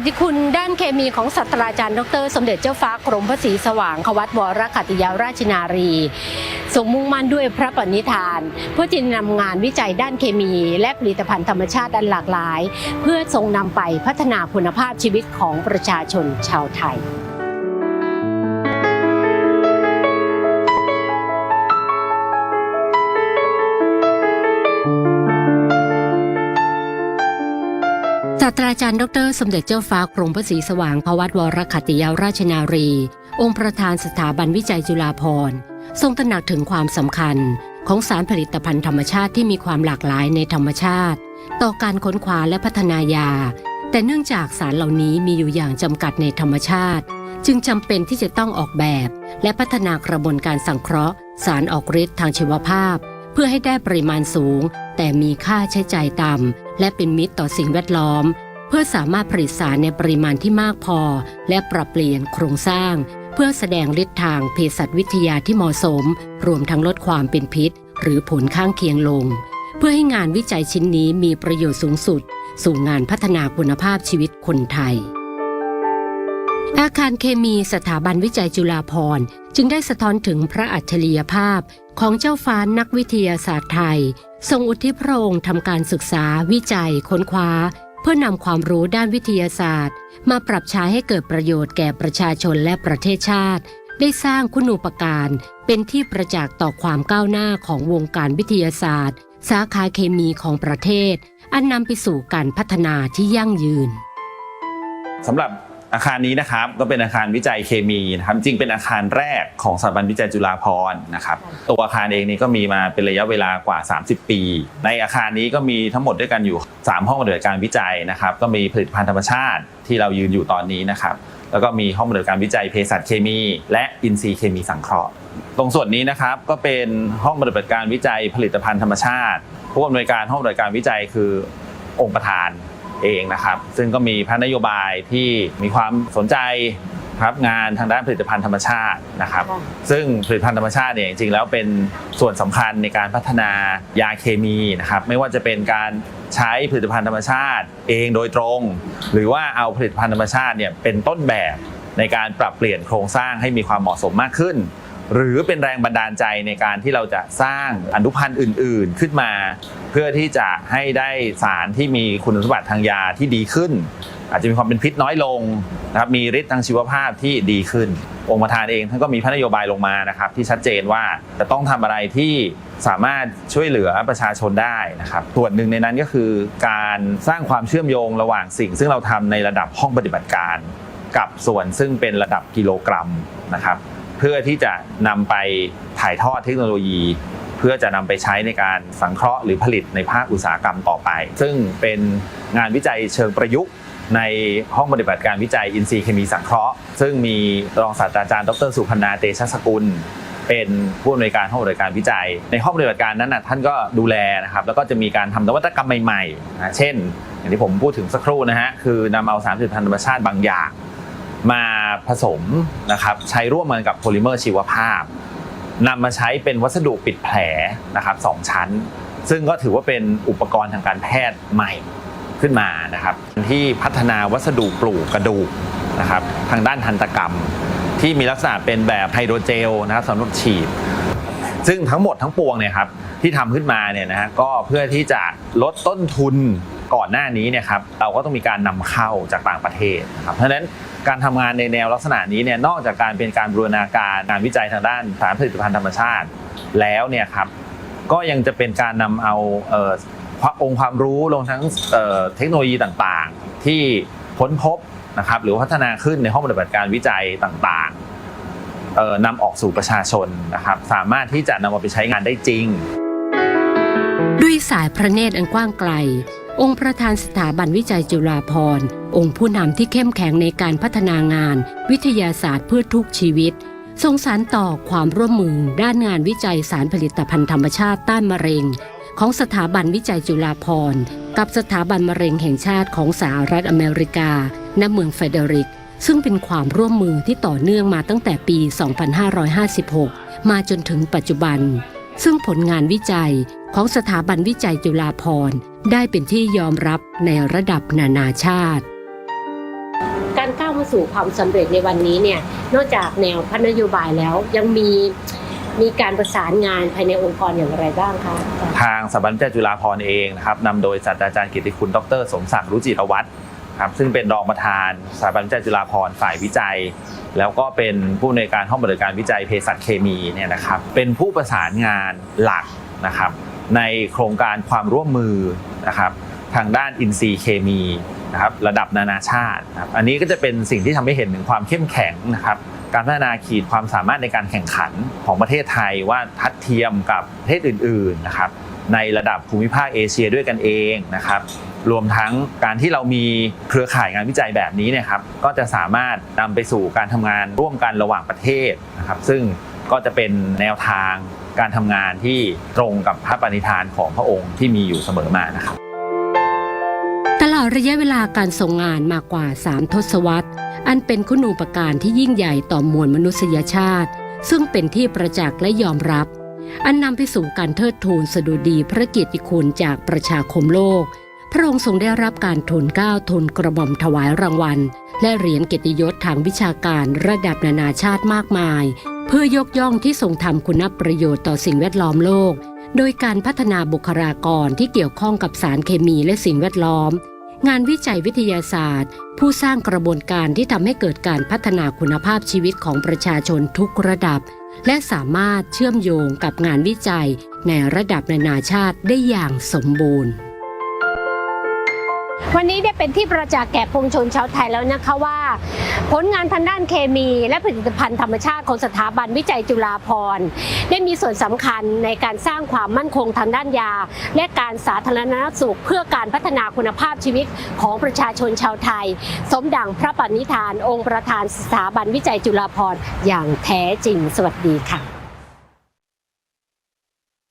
ยรติคุณด้านเคมีของศาสตราจารย์ ดร สมเด็จเจ้าฟ้ากรมพระศรีสว่างควัตวรคัติยาราชนารีทรงมุ่งมั่นด้วยพระปณิธาน เพื่อที่จะนำงานวิจัยด้านเคมี และผลิตภัณฑ์ธรรมชาติอันหลากหลาย เพื่อทรงนำไปพัฒนาคุณภาพชีวิตของประชาชนชาวไทย ตราจารย์ดร สมเด็จเจ้าฟ้ากรมพระศรีสว่างพวัตวรขัตติยาราชนารี องค์ประธานสถาบันวิจัยจุฬาภรณ์ ทรงตระหนักถึงความสำคัญของสารผลิตภัณฑ์ธรรมชาติที่มีความหลากหลายในธรรมชาติ ต่อการค้นคว้าและพัฒนายา แต่เนื่องจากสารเหล่านี้มีอยู่อย่างจำกัดในธรรมชาติ จึงจำเป็นที่จะต้องออกแบบ และพัฒนากระบวนการสังเคราะห์ สารออกฤทธิ์ทางชีวภาพ เพื่อให้ได้ปริมาณสูง แต่มีค่าใช้จ่ายต่ำและเป็นมิตรต่อสิ่งแวดล้อม เพื่อสามารถผลิตสารในปริมาณที่มากพอ และปรับเปลี่ยนโครงสร้าง เพื่อแสดงฤทธิ์ทางเภสัชวิทยาที่เหมาะสม รวมทั้งลดความเป็นพิษ หรือผลข้างเคียงลง เพื่อให้งานวิจัยชิ้นนี้มีประโยชน์สูงสุด สู่งานพัฒนาคุณภาพชีวิตคนไทย อาคารเคมีสถาบันวิจัยจุฬาภรณ์ จึงได้สะท้อนถึงพระอัจฉริยภาพของเจ้าฟ้านักวิทยาศาสตร์ไทยทรงอุทิศพระองค์ทำการศึกษาวิจัยค้นคว้า เพื่อนำความรู้ด้านวิทยาศาสตร์ มาปรับใช้ให้เกิดประโยชน์แก่ประชาชนและประเทศชาติ ได้สร้างคุณูปการเป็นที่ประจักษ์ต่อความก้าวหน้าของวงการวิทยาศาสตร์ สาขาเคมีของประเทศ อันนำไปสู่การพัฒนาที่ยั่งยืนสำหรับ อาคารนี้นะครับก็เป็นอาคารวิจัยเคมีนะครับจริงเป็นอาคารแรกของสถาบันวิจัยจุฬาภรณ์นะครับตัวอาคารเองนี่ก็มีมาเป็นระยะเวลากว่า 30 ปี ในอาคารนี้ก็มีทั้งหมดด้วยกันอยู่ 3 ห้องปฏิบัติการวิจัยนะครับก็มีผลิตภัณฑ์ธรรมชาติที่เรายืนอยู่ตอนนี้นะครับแล้วก็มีห้องปฏิบัติการวิจัยเภสัชเคมี และอินทรีย์เคมีสังเคราะห์ ตรงส่วนนี้นะครับก็เป็นห้องปฏิบัติการวิจัยผลิตภัณฑ์ธรรมชาติผู้อำนวยการห้องปฏิบัติการวิจัยคือองค์ประธาน เองนะครับ ซึ่งก็มีพระนโยบายที่มีความสนใจครับงานทางด้านผลิตภัณฑ์ธรรมชาตินะครับค่ะซึ่งผลิตภัณฑ์ธรรมชาติเนี่ยจริงๆแล้วเป็นส่วนสำคัญในการพัฒนายาเคมีนะครับไม่ว่าจะเป็นการใช้ผลิตภัณฑ์ธรรมชาติเองโดยตรง หรือว่าเอาผลิตภัณฑ์ธรรมชาติเนี่ยเป็นต้นแบบในการปรับเปลี่ยนโครงสร้างให้มีความเหมาะสมมากขึ้น หรือเป็นแรงบันดาลใจในการที่เราจะสร้างอนุพันธ์อื่น ๆ ขึ้นมา เพื่อที่จะให้ได้สารที่มีคุณสมบัติทางยาที่ดีขึ้น อาจจะมีความเป็นพิษน้อยลงนะครับมีฤทธิ์ทางชีวภาพที่ดีขึ้น องค์ประธานเองท่านก็มีพระนโยบายลงมานะครับ ที่ชัดเจนว่าจะต้องทำอะไรที่สามารถช่วยเหลือประชาชนได้นะครับส่วนหนึ่งในนั้นก็คือการสร้างความเชื่อมโยงระหว่างสิ่ง ซึ่งเราทำในระดับห้องปฏิบัติการ กับส่วนซึ่งเป็นระดับกิโลกรัมนะครับ เพื่อที่จะนำไปถ่ายทอดเทคโนโลยี เพื่อจะนำไปใช้ในการสังเคราะห์หรือผลิตในภาคอุตสาหกรรมต่อไป ซึ่งเป็นงานวิจัยเชิงประยุกต์ในห้องปฏิบัติการวิจัยอินทรีย์เคมีสังเคราะห์ ซึ่งมีรองศาสตราจารย์ ดรสุพนนาเตชะสกุล เป็นผู้อำนวยการห้องปฏิบัติการวิจัย ในห้องปฏิบัติการนั้นนะท่านก็ดูแลนะครับ แล้วก็จะมีการทำนวัตกรรมใหม่ๆนะเช่น อย่างที่ผมพูดถึงสักครู่นะฮะ คือนำเอาสารผลิตภัณฑ์ธรรมชาติบางอย่าง มาผสมนะครับใช้ร่วมกันกับโพลิเมอร์ชีวภาพนำมาใช้เป็นวัสดุปิดแผลนะครับสองชั้น ซึ่งก็ถือว่าเป็นอุปกรณ์ทางการแพทย์ใหม่ขึ้นมานะครับ ที่พัฒนาวัสดุปลูกกระดูกนะครับทางด้านทันตกรรม ที่มีลักษณะเป็นแบบไฮโดรเจลนะครับสำหรับฉีด ซึ่งทั้งหมดทั้งปวงเนี่ยครับที่ทำขึ้นมาเนี่ยนะฮะก็เพื่อที่จะลดต้นทุน ก่อนหน้านี้เนี่ยครับเราก็ต้องมีการนำเข้าจากต่างประเทศนะครับเพราะฉะนั้นการทำงานในแนวลักษณะนี้เนี่ยนอกจากการเป็นการบูรณาการงานวิจัยทางด้านสารผลิตภัณฑ์ธรรมชาติ แล้วเนี่ยครับก็ยังจะเป็นการนำเอาเออองค์ความรู้ลงทั้งเเทคโนโลยีต่างๆ ที่ค้นพบนะครับหรือพัฒนาขึ้นในห้องปฏิบัติการวิจัยต่างๆนำออกสู่ประชาชนนะครับ สามารถที่จะนำมาไปใช้งานได้จริง ด้วยสายพระเนตรอันกว้างไกล องค์ประธานสถาบันวิจัยจุฬาภรณ์ องค์ผู้นำที่เข้มแข็งในการพัฒนางาน วิทยาศาสตร์เพื่อทุกชีวิตทรงสารต่อความร่วมมือด้านงานวิจัยสารผลิตภัณฑ์ธรรมชาติต้านมะเร็ง ของสถาบันวิจัยจุฬาภรณ์กับสถาบันมะเร็งแห่งชาติของสหรัฐอเมริกา ณ เมืองเฟเดริก ซึ่งเป็นความร่วมมือที่ต่อเนื่องมาตั้งแต่ปี 2556 มาจนถึงปัจจุบัน ซึ่งผลงานวิจัย ของสถาบันวิจัยจุฬาภรณ์ ได้เป็นที่ยอมรับในระดับนานาชาติสู่ความสำเร็จในวันนี้เนี่ยนอกจากแนวพัฒนโยบายแล้วยังมีมีการประสานงานภายในองค์กรอย่างไรบ้างคะอาจารย์ทางสถาบันวิจัยจุฬาภรณ์เองนะครับนำโดยศาสตราจารย์กิตติคุณ ดร สมศักดิ์รุจิรวัตรครับซึ่งเป็นรองประธานสถาบันวิจัยจุฬาภรณ์ฝ่ายวิจัย แล้วก็เป็นผู้ในวยการห้องบริการวิจัยเภสัชเคมีเนี่ยนะครับเป็นผู้ประสานงานหลักนะครับ ในโครงการความร่วมมือนะครับทางด้านอินทรีย์เคมีนะครับระดับนานาชาตินะครับอันนี้ก็จะเป็นสิ่งที่ทำให้เห็นถึงความเข้มแข็งนะครับการพัฒนาขีดความสามารถในการแข่งขันของประเทศไทยว่าทัดเทียมกับประเทศอื่นๆนะครับในระดับภูมิภาคเอเชียด้วยกันเองนะครับรวมทั้งการที่เรามีเครือข่ายงานวิจัยแบบนี้เนี่ยครับก็จะสามารถนำไปสู่การทำงานร่วมกันระหว่างประเทศนะครับซึ่งก็จะเป็นแนวทาง การทำงานที่ตรงกับพระปณิธานของพระองค์ที่มีอยู่เสมอมานะครับตลอดระยะเวลาการทรงงานมากกว่า 3 ทศวรรษ อันเป็นคุณูปการที่ยิ่งใหญ่ต่อมวลมนุษยชาติ ซึ่งเป็นที่ประจักษ์และยอมรับ อันนำไปสู่การเทิดทูนสดุดีพระเกียรติคุณจากประชาคมโลก พระองค์ทรงได้รับการทูลเกล้าทูลกระหม่อมถวายรางวัล และเหรียญเกียรติยศทางวิชาการระดับนานาชาติมากมาย เพื่อยกย่องที่ทรงทำคุณประโยชน์ต่อสิ่งแวดล้อมโลก โดยการพัฒนาบุคลากรที่เกี่ยวข้องกับสารเคมีและสิ่งแวดล้อม งานวิจัยวิทยาศาสตร์ ผู้สร้างกระบวนการที่ทำให้เกิดการพัฒนาคุณภาพชีวิตของประชาชนทุกระดับ และสามารถเชื่อมโยงกับงานวิจัยในระดับนานาชาติได้อย่างสมบูรณ์ วันนี้ได้เป็นที่ประจักษ์แก่ปวงชนชาวไทยแล้วนะคะว่า ผลงานทางด้านเคมีและผลิตภัณฑ์ธรรมชาติของสถาบันวิจัยจุฬาภรณ์ได้มีส่วนสำคัญในการสร้างความมั่นคงทางด้านยา และการสาธารณสุข เพื่อการพัฒนาคุณภาพชีวิตของประชาชนชาวไทย สมดังพระปณิธาน องค์ประธานสถาบันวิจัยจุฬาภรณ์อย่างแท้จริง สวัสดีค่ะ